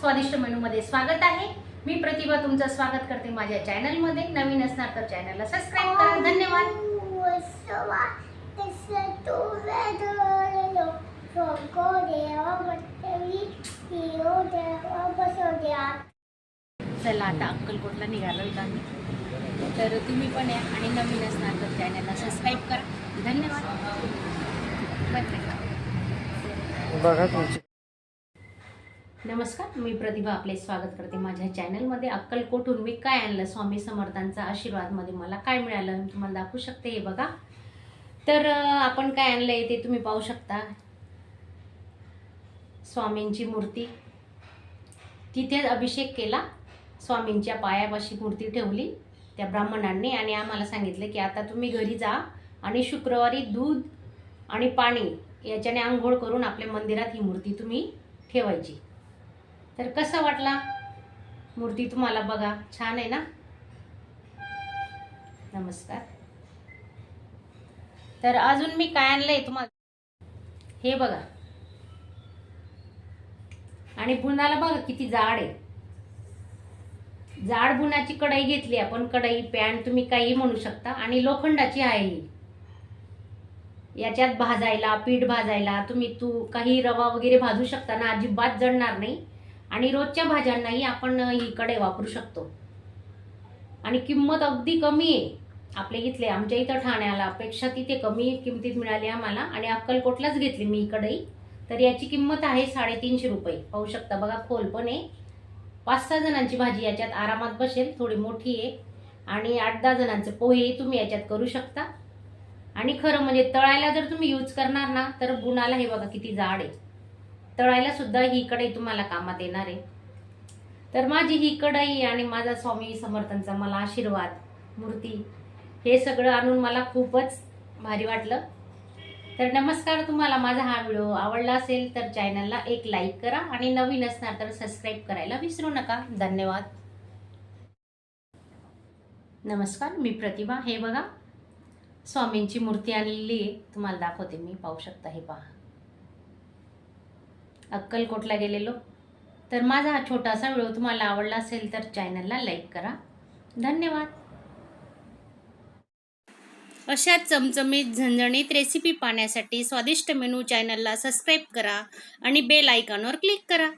स्वादिष्ट मेनूमध्ये स्वागत आहे. मी प्रतिभा तुमचं स्वागत करते माझ्या चॅनलमध्ये. नवीन असणार तर चॅनलला सबस्क्राईब करा. धन्यवाद. चला आता अक्कलकोटला निघालो आम्ही. तर तुम्ही पण या आणि नवीन असणार तर चॅनलला सबस्क्राईब करा. धन्यवाद. बघा तुमची. नमस्कार मी प्रतिभा आपले स्वागत करते माझ्या चॅनलमध्ये. अक्कलकोटून मी काय आणलं स्वामी समर्थांचा आशीर्वादमध्ये मला काय मिळालं मी तुम्हाला दाखवू शकते हे बघा. तर आपण काय आणलंय ते तुम्ही पाहू शकता. स्वामींची मूर्ती. तिथे अभिषेक केला. स्वामींच्या पायापाशी मूर्ती ठेवली त्या ब्राह्मणांनी आणि आम्हाला सांगितलं की आता तुम्ही घरी जा आणि शुक्रवारी दूध आणि पाणी याच्याने आंघोळ करून आपल्या मंदिरात ही मूर्ती तुम्ही ठेवायची. तर कसा वाटला? मूर्ती तुम्हाला बघा. छान आहे ना? नमस्कार. तर अजून मी काय आणलंय तुम्हाला? हे बघा. आणि बुनाला बघा किती जाड आहे. जाड बुनाची कढई घेतली आपण. कढई पॅन तुम्ही काही म्हणू शकता. आणि लोखंडाची आहे ही. याच्यात भाजायला पीठ भाजायला तुम्ही तू काही रवा वगैरे भाजू शकता ना. अजिबात जडणार नाही. आणि रोजच्या भाज्यांनाही आपण इकडे वापरू शकतो. आणि किंमत अगदी कमी आहे. आपल्या इथले आमच्या इथं ठाण्याला पेक्षा तिथे कमी किमतीत मिळाली आम्हाला. आणि अक्कलकोटलाच घेतली मी इकडेही. तर याची किंमत आहे साडेतीनशे रुपये. पाहू शकता बघा खोल पण आहे. पाच सहा जणांची भाजी याच्यात आरामात बसेल थोडी मोठी आहे. आणि आठ दहा जणांचे पोहे तुम्ही याच्यात करू शकता. आणि खरं म्हणजे तळायला जर तुम्ही यूज करणार ना तर गुणाला हे बघा किती जाड आहे. तळायला सुद्धा ही कढई तुम्हाला कामात येणार आहे. तर माझी ही कढई आणि माझा स्वामी समर्थांचा मला आशीर्वाद मूर्ती हे सगळं आणून मला खूपच भारी वाटलं. तर नमस्कार तुम्हाला माझा हा व्हिडिओ आवडला असेल तर चॅनलला एक लाईक करा आणि नवीन असणार तर सबस्क्राईब करायला विसरू नका. धन्यवाद. नमस्कार मी प्रतिभा. हे बघा स्वामींची मूर्ती आणलेली आहे. तुम्हाला दाखवते मी पाहू शकता हे पहा. अक्कलकोटला गेलेलो. तर माझा हा छोटासा व्हिडिओ तुम्हाला आवडला असेल तर चॅनलला लाईक करा. धन्यवाद. अशा चमचमीत झणझणीत रेसिपी पाहण्यासाठी स्वादिष्ट मेनू चॅनलला सबस्क्राईब करा आणि बेल आयकॉनवर क्लिक करा.